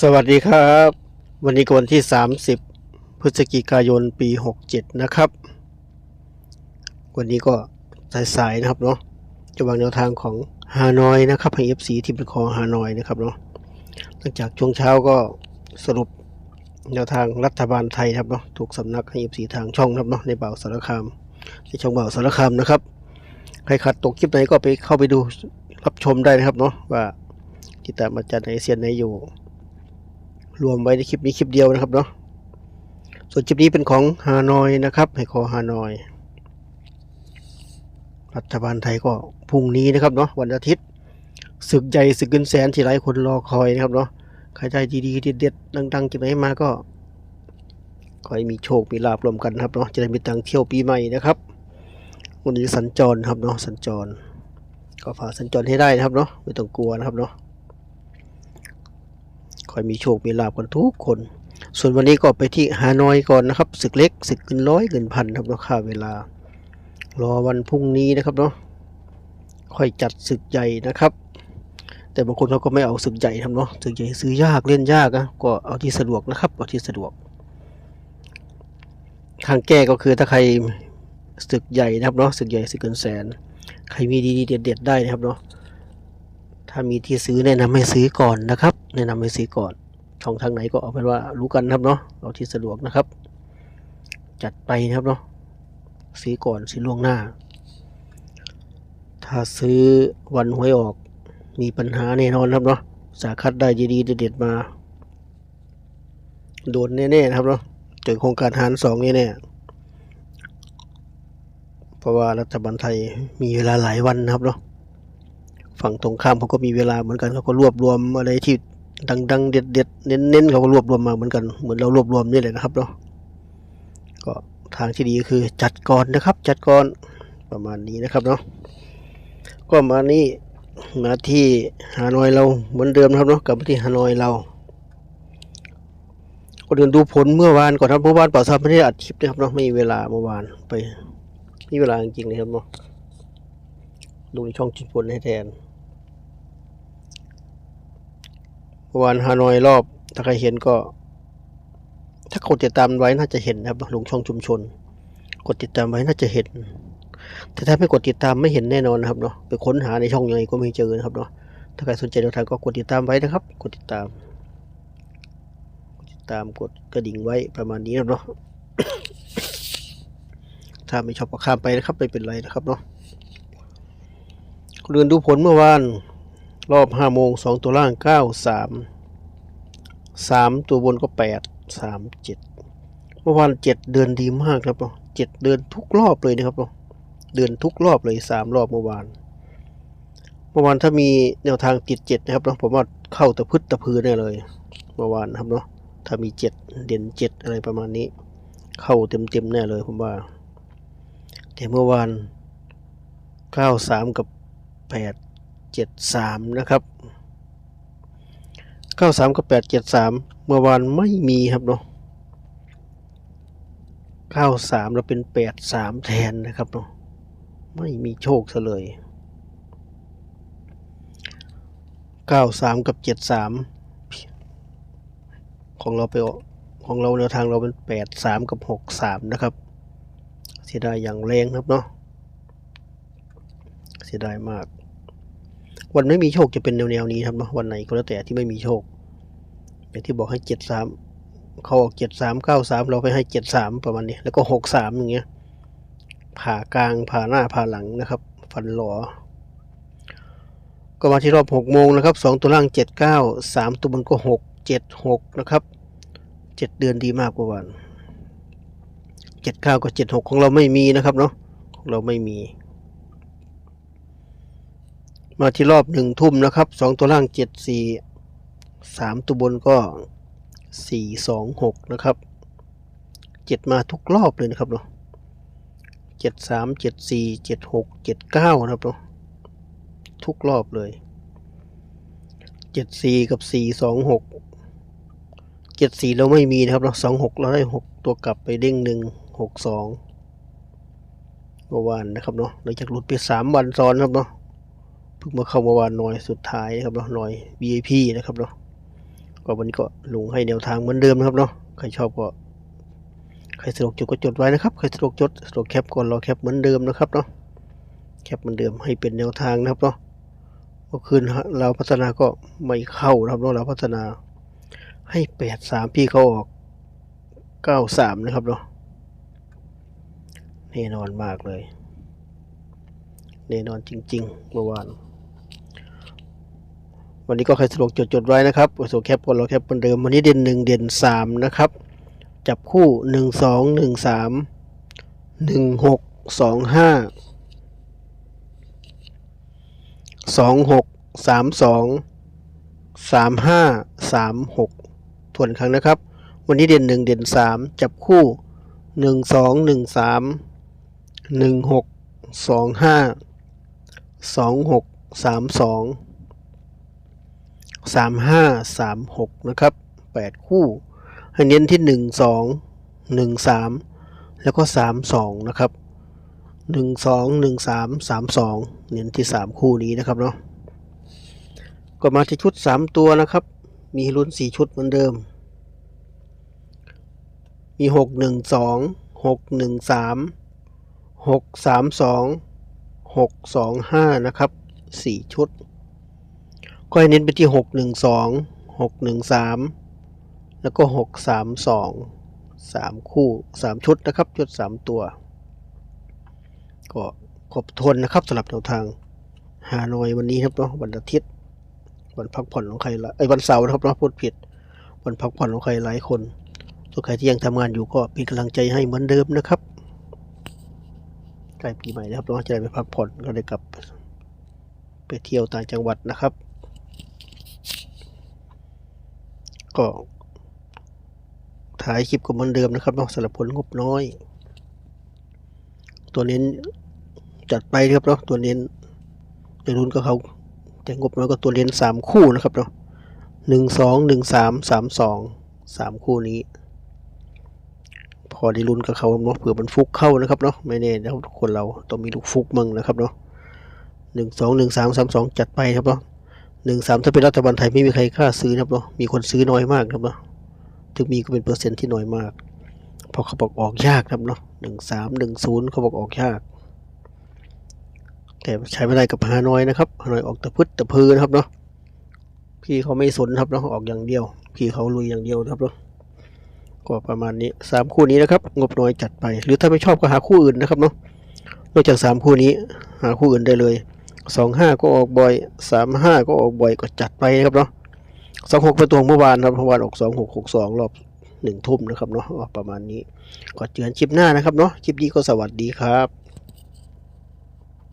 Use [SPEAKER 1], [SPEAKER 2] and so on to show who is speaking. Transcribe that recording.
[SPEAKER 1] สวัสดีครับ วันนี้กวันที่ 30 พฤศจิกายนปี 67 นะครับ วันนี้ก็สายๆนะครับเนาะจะวางแนวทางของฮานอยนะครับให้ FC ที่เป็นขอฮานอยนะครับเนาะหลังจากช่วงเช้าก็สรุปแนวทางรัฐบาลไทยครับเนาะถูกสำนักให้ FC ทางช่องนะครับเนาะในเบาสารคามในช่องเบาสารคามนะครับ ใครขัดตกคลิปไหนก็ไปเข้าไปดูรับชมได้นะครับเนาะว่าติดตามอาจารย์ไหนเซียนไหนอยู่ รวมไว้ในคลิปนี้คลิปเดียวนะครับเนาะส่วนคลิปนี้เป็นของฮานอยนะครับให้ขอฮานอย รัฐบาลไทยก็พรุ่งนี้นะครับเนาะวันอาทิตย์ศึกใหญ่ศึกเงินแสนที่หลายคนรอคอยนะครับเนาะใครได้ดีๆเด็ดๆดังๆจากไหนมาก็ขอให้มีโชค มีลาบรวมกันนะครับเนาะจะได้มีตังเที่ยวปีใหม่นะครับ วันนี้สัญจรครับเนาะสัญจร ก็ฝากสัญจรให้ได้นะครับเนาะไม่ต้องกลัวนะครับเนาะขอให้มีโชคมีลาบกันทุกคน ส่วนวันนี้ก็ไปที่ฮานอยก่อนนะครับศึกเล็กศึกเงินร้อยเงินพันครับเนาะค่าเวลา รอวันพรุ่งนี้นะครับเนาะค่อยจัดศึกใหญ่นะครับ แต่บางคนเขาก็ไม่เอาศึกใหญ่ทำเนาะศึกใหญ่ซื้อยากเล่นยากนะก็เอาที่สะดวกนะครับเอาที่สะดวก ทางแก้ก็คือถ้าใคร ศึกใหญ่นะครับเนาะศึกใหญ่ศึกเกินแสน ใครมีดีๆเด็ดๆได้นะครับเนาะถ้ามีที่ซื้อแนะนำให้ซื้อก่อนนะครับ แนะนำให้ซื้อก่อน ช่องทางไหนก็เอาเป็นว่ารู้กันนะครับเนาะเอาที่สะดวกนะครับ จัดไปนะครับเนาะซื้อก่อนซื้อล่วงหน้า ถ้าซื้อวันหวยออกมีปัญหาแน่นอนครับเนาะสาคัดได้ดีๆเด็ดๆมา โดนแน่ๆนะครับเนาะเจอโครงการหารสองแน่ๆ เพราะว่ารัฐบาลไทยมีเวลาหลายวันนะครับเนาะฝั่งตรงข้ามเขาก็มีเวลาเหมือนกันเขาก็รวบรวมอะไรที่ดังๆเด็ดๆเน้นๆเขาก็รวบรวมมาเหมือนกันเหมือนเรารวบรวมนี่แหละนะครับเนาะก็ทางที่ดีก็คือจัดก่อนนะครับ จัดก่อนประมาณนี้นะครับเนาะก็มานี่มาที่ฮานอยเราเหมือนเดิมนะครับเนาะกลับมาที่ฮานอยเราก็เดินดูผลเมื่อวานก่อนครับเมื่อวานเป่าซับไม่ได้อัดคลิปนะครับเนาะไม่มีเวลาเมื่อวานไป มมีเวลาจริงๆเลยครับเนาะดูในช่องจิตผลให้แทนวานฮานอยรอบ ถ้าใครเห็นก็ ถ้ากดติดตามไว้น่าจะเห็นนะครับลงช่องชุมชน กดติดตามไว้น่าจะเห็น แต่ถ้าไม่กดติดตามไม่เห็นแน่นอนนะครับเนาะไปค้นหาในช่องยังไงก็ไม่เจอนะครับเนาะถ้าใครสนใจแนวทางก็กดติดตามไว้นะครับ กดติดตาม กดติดตามกดกระดิ่งไว้ประมาณนี้นะครับเนาะ ถ้าไม่ชอบก็ข้ามไปนะครับไม่เป็นไรนะครับเนาะเรือนดูผลเมื่อวานรอบห้าโมงสองตัวล่างเก้าสามสามตัวบนก็แปดสามเจ็ดเมื่อวานเจ็ดเดือนดีมากครับเนาะเจ็ดเดือนทุกรอบเลยนะครับเนาะเดือนทุกรอบเลยสามรอบเมื่อวานเมื่อวานถ้ามีแนวทางติดเจ็ดนะครับเนาะผมว่าเข้าตะพึดตะพือแน่เลยเมื่อวานนะครับเนาะถ้ามีเจ็ดเด่นเจ็ดอะไรประมาณนี้ เข้าเต็มเต็มๆแน่เลยผมว่า แต่เมื่อวานเก้าสามกับแปดเจ็ดสามนะครับเก้าสามกับแปดเมื่อวานไม่มีครับเนาะเก้าสามเราเป็นแปดสามแทนนะครับเนาะไม่มีโชคซะเลยเก้าสามกับเจ็ดสามของเราไปของเราแนวทางเราเป็นแปดสามกับหกสามนะครับ สียดายอย่างแรงครับเนาะเสียดายมาก วันไม่มีโชคจะเป็นแนวๆนี้ครับเนาะวันไหนก็แล้วแต่ที่ไม่มีโชคอย่างที่บอกให้เจ็ดสามเขาออกเจ็ดสามเก้าสามเราไปให้เจ็ดสามประมาณนี้ แล้วก็หกสามอย่างเงี้ยผ่ากลางผ่าหน้าผ่าหลังนะครับ ฟันหลอก็มาที่รอบหกโมงนะครับสองตัวล่างเจ็ดเก้าสามตัวบนก็หกเจ็ดหกนะครับเจ็ดเดือนดีมากกว่าวัน เจ็ดเก้ากับเจ็ดหกของเราไม่มีนะครับเนาะของเราไม่มี มาที่รอบหนึ่งทุ่มนะครับสองตัวล่างเจ็ดสี่สามตัวบนก็สี่สองหกนะครับเจ็ดมาทุกรอบเลยนะครับเนาะเจ็ดสามเจ็ดสี่เจ็ดหกเจ็ดเก้านะครับเนาะทุกรอบเลยเจ็ดสี่กับสี่สองหกเจ็ดสี่เราไม่มีนะครับเนาะสองหกเราได้หกตัวกลับไปเด้งหนึ่ง หกสองเมื่อวานนะครับเนาะหลังจากหลุดไปสามวันซ้อนครับเนาะเพิ่งมาเข้าเมื่อวานหน่อยสุดท้ายนะครับเนาะหน่อย VIP นะครับเนาะก็วันนี้ก็ลงให้แนวทางเหมือนเดิมนะครับเนาะใครชอบก็ใครสะดวกจดก็จดไว้นะครับ ใครสะดวกจดสะดวกแคปก็รอแคปเหมือนเดิมนะครับเนาะ แคปเหมือนเดิมให้เป็นแนวทางนะครับเนาะ เมื่อคืนเราพัฒนาก็ไม่เข้านะครับเนาะเราพัฒนาให้แปดสามพี่เขาออกเก้าสามนะครับเนาะ แน่นอนมากเลย แน่นอนจริงๆเมื่อวาน วันนี้ก็ใครสะดวกจดจดๆไว้นะครับโซแคปก็รอแคปเหมือนเดิมวันนี้เด่นหนึ่งเด่นสามนะครับ จับคู่หนึ่งสองหนึ่งสามหนึ่งหกสองห้าสองหกสามสองสามห้าสามหกทวนครั้งนะครับ วันนี้เด่นหนึ่งเด่นสามจับคู่หนึ่งสองหนึ่งสาม หนึ่งหกสองห้าสองหกสามสองสามห้าสามหกนะครับแปดคู่ให้เน้นที่หนึ่งสองหนึ่งสามแล้วก็สามสองนะครับหนึ่งสองหนึ่งสามสามสองเน้นที่สามคู่นี้นะครับเนาะก็มาที่ชุดสามตัวนะครับ มีลุ้นสี่ชุดเหมือนเดิม มีหกหนึ่งสองหกหนึ่งสาม หกสามสองหกสองห้านะครับสี่ชุด ก็ให้เน้นไปที่หกหนึ่งสองหกหนึ่งสามแล้วก็หกสามสองสามคู่สามชุดนะครับ ชุดสามตัว ก็ครบทนนะครับสำหรับแนวทางฮานอยวันนี้ครับเนาะวันอาทิตย์ วันพักผ่อนของใครละไอ้วันเสาร์นะครับเนาะพูดผิด วันพักผ่อนของใครหลายคนส่วนใครที่ยังทำงานอยู่ก็เป็นกำลังใจให้เหมือนเดิมนะครับ ล้ปีใหม่แล้วครับเราจะได้ไปพักผ่อนก็ได้กลับ ไปเที่ยวต่างจังหวัดนะครับ ก็ถ่ายคลิปก็เหมือนเดิมนะครับเนาะสำหรับผลงบน้อย ตัวเน้นจัดไปครับเนาะตัวเน้นในรุ่นก็เขาแต่งบน้อยก็ตัวเน้นสามคู่นะครับเนาะหนึ่งสองหนึ่งสามสามสองสามคู่นี้ พอได้ลุ้นกับเขาเนาะเผื่อมันฟุกเข้านะครับเนาะไม่แน่นะครับคนเราต้องมีลูกฟุกมั่งนะครับเนาะหนึ่งสองหนึ่งสามสามสองจัดไปครับเนาะหนึ่งสามถ้าเป็นรัฐบาลไทยไม่มีใครกล้าซื้อนะครับเนาะมีคนซื้อน้อยมากครับเนาะถึงมีก็เป็นเปอร์เซ็นต์ที่น้อยมากเพราะเขาบอกออกยากครับเนาะหนึ่งสามหนึ่งศูนย์เขาบอกออกยาก แต่ใช้ไม่ได้กับฮานอยนะครับฮานอยออกแต่พึดแต่พือนะครับเนาะพี่เขาไม่สนครับเนาะออกอย่างเดียว พี่เขาลุยอย่างเดียวครับเนาะ ก็ประมาณนี้สามคู่นี้นะครับ งบน้อยจัดไป หรือถ้าไม่ชอบก็หาคู่อื่นนะครับเนาะนอกจากสามคู่นี้หาคู่อื่นได้เลยสองห้าก็ออกบ่อยสามห้าก็ออกบ่อยก็จัดไปนะครับเนาะสองหกเป็นตัวเมื่อวานครับเมื่อวานออกสองหกหกสองรอบหนึ่งทุ่มนะครับเนาะประมาณนี้ก็เจอกันคลิปหน้านะครับเนาะคลิปนี้ก็สวัสดีครับ